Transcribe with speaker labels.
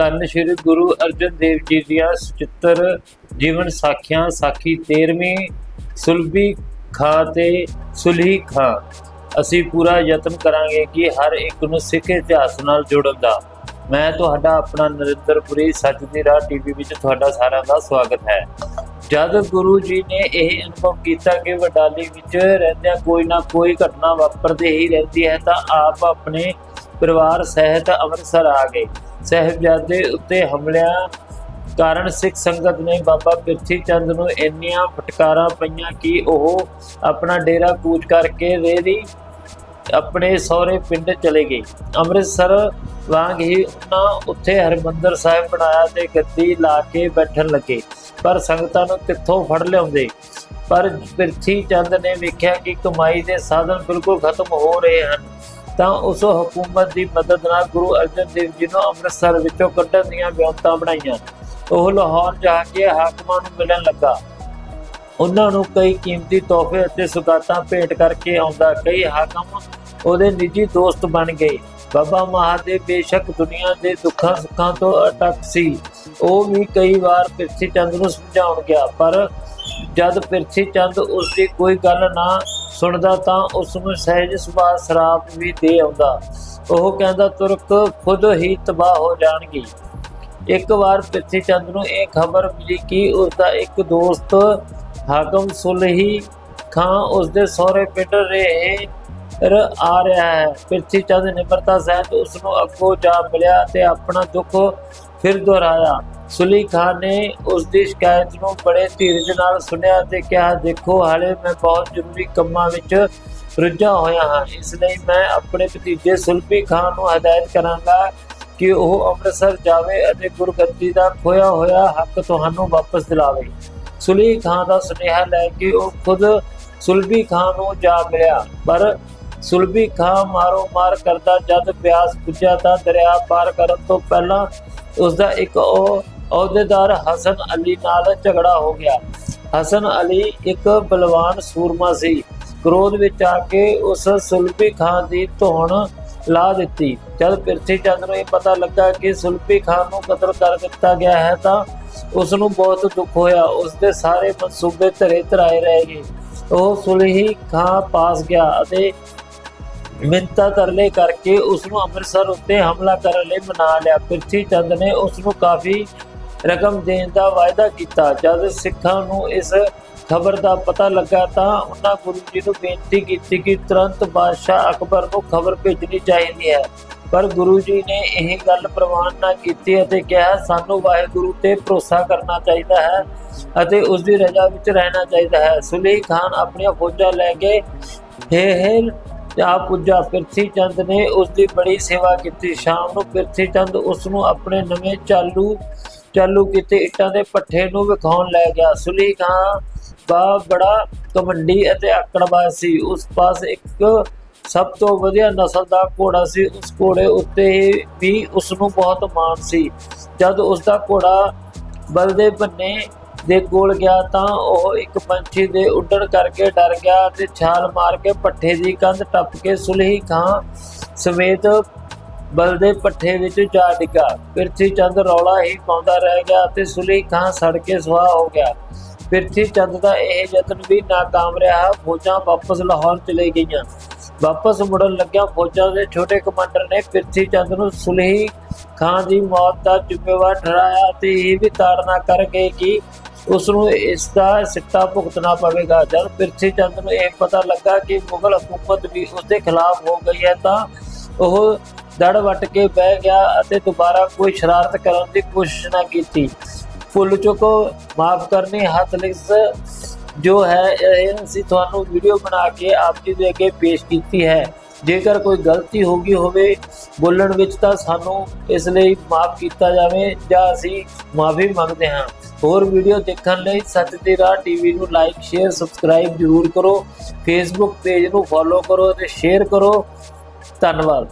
Speaker 1: ਧੰਨ ਸ਼੍ਰੀ ਗੁਰੂ ਅਰਜਨ ਦੇਵ ਜੀ ਦੀਆਂ ਸਚਿੱਤਰ ਜੀਵਨ ਸਾਖੀਆਂ, ਸਾਖੀ 13ਵੀਂ ਸੁਲਭੀ ਖਾਂ ਤੇ ਸੁਲਹੀ ਖਾਂ। ਅਸੀਂ ਪੂਰਾ ਯਤਨ ਕਰਾਂਗੇ ਕਿ ਹਰ ਇੱਕ ਨੂੰ ਸਿੱਖ ਇਤਿਹਾਸ ਨਾਲ ਜੋੜਨ ਦਾ। ਮੈਂ ਤੁਹਾਡਾ ਆਪਣਾ ਨਰਿੰਦਰਪੁਰੀ ਸੱਚ ਦੀ ਰਾਹ ਟੀਵੀ ਵਿੱਚ ਤੁਹਾਡਾ ਸਾਰਿਆਂ ਦਾ ਸਵਾਗਤ ਹੈ। ਜਦ ਗੁਰੂ ਜੀ ਨੇ ਇਹ ਅਨੁਭਵ ਕੀਤਾ ਕਿ ਵਡਾਲੀ ਵਿੱਚ ਰਹਿੰਦਿਆਂ ਕੋਈ ਨਾ ਕੋਈ ਘਟਨਾ ਵਾਪਰਦੀ ਹੀ ਰਹਿੰਦੀ ਹੈ, ਤਾਂ ਆਪ ਆਪਣੇ ਪਰਿਵਾਰ ਸਹਿਤ ਅੰਮ੍ਰਿਤਸਰ ਆ ਗਏ। ਸਹਿਬਜ਼ਾਦੇ ਉੱਤੇ ਹਮਲਿਆਂ ਕਾਰਨ ਸਿੱਖ ਸੰਗਤ ਨੇ ਬਾਬਾ ਪਿਰਥੀ ਚੰਦ ਨੂੰ ਇੰਨੀਆਂ ਫਟਕਾਰਾਂ ਪਈਆਂ ਕਿ ਉਹ ਆਪਣਾ ਡੇਰਾ ਕੂਚ ਕਰਕੇ ਰੇਰੀ ਆਪਣੇ ਸਹੁਰੇ ਪਿੰਡ ਚਲੇ ਗਏ। ਅੰਮ੍ਰਿਤਸਰ ਵਾਂਗ ਹੀ ਉਹਨਾਂ ਉੱਥੇ ਹਰਮੰਦਰ ਸਾਹਿਬ ਬਣਾਇਆ ਤੇ ਗੱਦੀ ਲਾ ਕੇ ਬੈਠਣ ਲੱਗੇ। ਪਰ ਸੰਗਤਾਂ ਨੂੰ ਕਿੱਥੋਂ ਫੜ ਲਿਆਉਂਦੇ? ਪਰ ਪਿਰਥੀ ਚੰਦ ਨੇ ਵੇਖਿਆ ਕਿ ਕਮਾਈ ਦੇ ਸਾਧਨ ਬਿਲਕੁਲ ਖਤਮ ਹੋ ਰਹੇ ਹਨ। ਤਾਂ ਉਸ ਹਕੂਮਤ ਦੀ ਮਦਦ ਨਾਲ ਗੁਰੂ ਅਰਜਨ ਦੇਵ ਜੀ ਨੂੰ ਅੰਮ੍ਰਿਤਸਰ ਵਿੱਚੋਂ ਕੱਢਣ ਦੀਆਂ ਵਿਉਂਤਾਂ ਬਣਾਈਆਂ। ਉਹ ਲਾਹੌਰ ਜਾ ਕੇ ਹਾਕਮਾਂ ਨੂੰ ਮਿਲਣ ਲੱਗਾ। ਉਹਨਾਂ ਨੂੰ ਕਈ ਕੀਮਤੀ ਤੋਹਫੇ ਅਤੇ ਸੁਗਾਤਾਂ ਭੇਟ ਕਰਕੇ ਆਉਂਦਾ, ਕਈ ਹਾਕਮ ਉਹਦੇ ਨਿੱਜੀ ਦੋਸਤ ਬਣ ਗਏ। ਬਾਬਾ ਮਹਾਦੇਵ ਬੇਸ਼ੱਕ ਦੁਨੀਆ ਦੇ ਦੁੱਖਾਂ ਸੁੱਖਾਂ ਤੋਂ ਅਟਕ ਸੀ। ਉਹ ਵੀ ਕਈ ਵਾਰ ਪਿਰਥੀ ਚੰਦ ਨੂੰ ਸਮਝਾਉਣ ਗਿਆ, ਪਰ ਜਦ ਪਿਰਥੀ ਚੰਦ ਉਸ ਦੀ ਕੋਈ ਗੱਲ ਨਾ ਸੁਣਦਾ ਤਾਂ ਉਸ ਨੂੰ ਸਹਿਜ ਸੁਭਾਅ ਸ਼ਰਾਪ ਵੀ ਦੇ ਆਉਂਦਾ। ਉਹ ਕਹਿੰਦਾ, ਤੁਰਕ, ਖੁਦ ਹੀ ਤਬਾਹ ਹੋ ਜਾਣਗੇ। ਇੱਕ ਵਾਰ ਪਿਰਥੀ ਚੰਦ ਨੂੰ ਇਹ ਖਬਰ ਮਿਲੀ ਕਿ ਉਸ ਦਾ ਇੱਕ ਦੋਸਤ ਹਾਕਮ ਸੁਲਹੀ ਖਾਂ ਉਸ ਦੇ ਸਹੁਰੇ ਪਿੰਡ ਰਹੇ ਰ ਆ ਰਿਹਾ ਹੈ। ਪ੍ਰਿਥੀ ਚੰਦ ਨਿਮਰਤਾ ਸਹਿਤ ਉਸ ਨੂੰ ਅੱਗੋਂ ਜਾ ਮਿਲਿਆ ਤੇ ਆਪਣਾ ਦੁੱਖ ਫਿਰ ਦੁਹਰਾਇਆ। ਸੁਲੀ ਖਾਨ ਨੇ ਉਸ ਦੀ ਸ਼ਿਕਾਇਤ ਨੂੰ ਬੜੇ ਧੀਰਜ ਨਾਲ ਸੁਣਿਆ ਤੇ ਕਿਹਾ, ਦੇਖੋ, ਹਾਲੇ ਮੈਂ ਬਹੁਤ ਜ਼ਰੂਰੀ ਕੰਮਾਂ ਵਿੱਚ ਰੁੱਝਾ ਹੋਇਆ ਹਾਂ। ਇਸ ਲਈ ਮੈਂ ਆਪਣੇ ਭਤੀਜੇ ਸੁਲਪੀ ਖਾਨ ਨੂੰ ਹਦਾਇਤ ਕਰਾਂਗਾ ਕਿ ਉਹ ਅੰਮ੍ਰਿਤਸਰ ਜਾਵੇ ਅਤੇ ਗੁਰਗੱਦੀ ਦਾ ਖੋਇਆ ਹੋਇਆ ਹੱਕ ਤੁਹਾਨੂੰ ਵਾਪਸ ਦਿਲਾਵੇ। ਸੁਲੀ ਖਾਨ ਦਾ ਸੁਨੇਹਾ ਲੈ ਕੇ ਉਹ ਖੁਦ ਸੁਲਬੀ ਖਾਨ ਨੂੰ ਜਾ ਮਿਲਿਆ। ਪਰ ਸੁਲਭੀ ਖਾਨ ਮਾਰੋ ਮਾਰ ਕਰਦਾ ਜਦ ਬਿਆਸ ਪੁੱਜਿਆ ਤਾਂ ਦਰਿਆ ਪਾਰ ਕਰਨ ਤੋਂ ਪਹਿਲਾਂ ਉਸ ਦਾ ਇੱਕ ਉਹ ਅਹੁਦੇਦਾਰ ਹਸਨ ਅਲੀ ਨਾਲ ਝਗੜਾ ਹੋ ਗਿਆ। ਹਸਨ ਅਲੀ ਇੱਕ ਬਲਵਾਨ ਸੂਰਮਾ ਸੀ। ਕ੍ਰੋਧ ਵਿੱਚ ਆ ਕੇ ਉਸ ਸੁਲਭੀ ਖਾਨ ਦੀ ਧੌਣ ਲਾ ਦਿੱਤੀ। ਜਦ ਪਿਰਥੀ ਚੰਦ ਨੂੰ ਇਹ ਪਤਾ ਲੱਗਾ ਕਿ ਸੁਲਭੀ ਖਾਨ ਨੂੰ ਕਤਲ ਕਰ ਦਿੱਤਾ ਗਿਆ ਹੈ ਤਾਂ ਉਸ ਨੂੰ ਬਹੁਤ ਦੁੱਖ ਹੋਇਆ। ਉਸ ਦੇ ਸਾਰੇ ਮਨਸੂਬੇ ਧਰੇ ਧਰਾਏ ਰਹਿ ਗਏ। ਉਹ ਸੁਲਹੀ ਖਾਂ ਪਾਸ ਗਿਆ ਅਤੇ ਮਿੰਤਾ ਤਰਲੇ ਕਰਕੇ ਉਸ ਨੂੰ ਅੰਮ੍ਰਿਤਸਰ ਉੱਤੇ ਹਮਲਾ ਕਰਨ ਲਈ ਮਨਾ ਲਿਆ। ਪ੍ਰਿਥੀ ਚੰਦ ਨੇ ਉਸ ਨੂੰ ਕਾਫੀ ਰਕਮ ਦੇਣ ਦਾ ਵਾਅਦਾ ਕੀਤਾ। ਜਦ ਸਿੱਖਾਂ ਨੂੰ ਇਸ ਖਬਰ ਦਾ ਪਤਾ ਲੱਗਾ ਤਾਂ ਉਹਨਾਂ ਗੁਰੂ ਜੀ ਨੂੰ ਬੇਨਤੀ ਕੀਤੀ ਕਿ ਤੁਰੰਤ ਬਾਦਸ਼ਾਹ ਅਕਬਰ ਨੂੰ ਖਬਰ ਭੇਜਣੀ ਚਾਹੀਦੀ ਹੈ। ਪਰ ਗੁਰੂ ਜੀ ਨੇ ਇਹ ਗੱਲ ਪ੍ਰਵਾਨ ਨਾ ਕੀਤੀ ਅਤੇ ਕਿਹਾ, ਸਾਨੂੰ ਵਾਹਿਗੁਰੂ ਤੇ ਭਰੋਸਾ ਕਰਨਾ ਚਾਹੀਦਾ ਹੈ ਅਤੇ ਉਸ ਦੀ ਰਜ਼ਾ ਵਿੱਚ ਰਹਿਣਾ ਚਾਹੀਦਾ ਹੈ। ਸੁਲੇਖ ਖਾਨ ਆਪਣੀਆਂ ਫੌਜਾਂ ਲੈ ਕੇ ਹੇਹਲ ਜਾ ਪੁੱਜਾ ਪਿਰਥੀ ਚੰਦ ਨੇ ਉਸ ਦੀ ਬੜੀ ਸੇਵਾ ਕੀਤੀ। ਸ਼ਾਮ ਨੂੰ ਪਿਰਥੀ ਚੰਦ ਉਸ ਨੂੰ ਆਪਣੇ ਨਵੇਂ ਚਾਲੂ ਚਾਲੂ ਕੀਤੇ ਇੱਟਾਂ ਦੇ ਪੱਠੇ ਨੂੰ ਵਿਖਾਉਣ ਲੈ ਗਿਆ। ਸੁਲੀ ਖਾਂ ਦਾ ਬੜਾ ਕਮੰਡੀ ਅਤੇ ਆਕੜਬਾਜ਼ ਸੀ। ਉਸ ਪਾਸ ਇੱਕ ਸਭ ਤੋਂ ਵਧੀਆ ਨਸਲ ਦਾ ਘੋੜਾ ਸੀ। ਉਸ ਘੋੜੇ ਉੱਤੇ ਵੀ ਉਸ ਨੂੰ ਬਹੁਤ ਮਾਣ ਸੀ। ਜਦ ਉਸ ਦਾ ਘੋੜਾ ਬਲਦੇ ਬੰਨੇ ਦੇ ਕੋਲ ਗਿਆ ਤਾਂ ਉਹ ਇੱਕ ਪੰਛੀ ਦੇ ਉੱਡਣ ਕਰਕੇ ਡਰ ਗਿਆ ਅਤੇ ਛਾਲ ਮਾਰ ਕੇ ਪੱਠੇ ਦੀ ਕੰਧ ਟੱਪ ਕੇ ਸੁਲਹੀ ਖਾਂ ਸਮੇਤ ਬਲਦੇ ਪੱਠੇ ਵਿੱਚ ਜਾ ਡਿੱਗਾ। ਪਿਰਥੀ ਚੰਦ ਰੌਲਾ ਹੀ ਪਾਉਂਦਾ ਰਹਿ ਗਿਆ ਤੇ ਸੁਲਹੀ ਖਾਂ ਸੜ ਕੇ ਸੁਆਹ ਹੋ ਗਿਆ। ਪਿਰਥੀ ਚੰਦ ਦਾ ਇਹ ਯਤਨ ਵੀ ਨਾਕਾਮ ਰਿਹਾ। ਫੌਜਾਂ ਵਾਪਸ ਲਾਹੌਰ ਚਲੇ ਗਈਆਂ। ਵਾਪਸ ਮੁੜਨ ਲੱਗਿਆ ਫੌਜਾਂ ਦੇ ਛੋਟੇ ਕਮਾਂਡਰ ਨੇ ਪਿਰਥੀ ਚੰਦ ਨੂੰ ਸੁਲਹੀ ਖਾਨ ਦੀ ਮੌਤ ਦਾ ਜ਼ਿੰਮੇਵਾਰ ਠਹਿਰਾਇਆ ਤੇ ਇਹ ਵੀ ਤਾੜਨਾ ਕਰਕੇ ਕਿ ਉਸ ਨੂੰ ਇਸ ਦਾ ਸਿੱਟਾ ਭੁਗਤਣਾ ਪਵੇਗਾ। ਜਦ ਪ੍ਰਿਥੀ ਚੰਦ ਨੂੰ ਇਹ ਪਤਾ ਲੱਗਾ ਕਿ ਮੁਗਲ ਹਕੂਮਤ ਵੀ ਉਸ ਦੇ ਖਿਲਾਫ ਹੋ ਗਈ ਹੈ, ਤਾਂ ਉਹ ਦੜ ਵੱਟ ਕੇ ਬਹਿ ਗਿਆ ਅਤੇ ਦੁਬਾਰਾ ਕੋਈ ਸ਼ਰਾਰਤ ਕਰਨ ਦੀ ਕੋਸ਼ਿਸ਼ ਨਾ ਕੀਤੀ। ਫੁੱਲ ਚੁੱਕੋ, ਮਾਫ ਕਰਨੀ ਹੱਥ ਲਿਖਸ ਜੋ ਹੈ, ਇਹ ਅਸੀਂ ਤੁਹਾਨੂੰ ਵੀਡੀਓ ਬਣਾ ਕੇ ਆਪ ਜੀ ਦੇ ਅੱਗੇ ਪੇਸ਼ ਕੀਤੀ ਹੈ। ਜੇਕਰ ਕੋਈ ਗਲਤੀ ਹੋ ਗਈ ਹੋਵੇ ਬੋਲਣ ਵਿੱਚ ਤਾਂ ਸਾਨੂੰ ਇਸ ਲਈ ਮਾਫ ਕੀਤਾ ਜਾਵੇ ਜਾਂ ਅਸੀਂ ਮਾਫੀ ਮੰਗਦੇ ਹਾਂ। ਹੋਰ ਵੀਡੀਓ ਦੇਖਣ ਲਈ ਸੱਚ ਦੀ ਰਾਹ ਟੀਵੀ ਨੂੰ ਲਾਈਕ, ਸ਼ੇਅਰ, ਸਬਸਕ੍ਰਾਈਬ ਜ਼ਰੂਰ ਕਰੋ। ਫੇਸਬੁੱਕ ਪੇਜ ਨੂੰ ਫੋਲੋ ਕਰੋ ਅਤੇ ਸ਼ੇਅਰ ਕਰੋ। ਧੰਨਵਾਦ।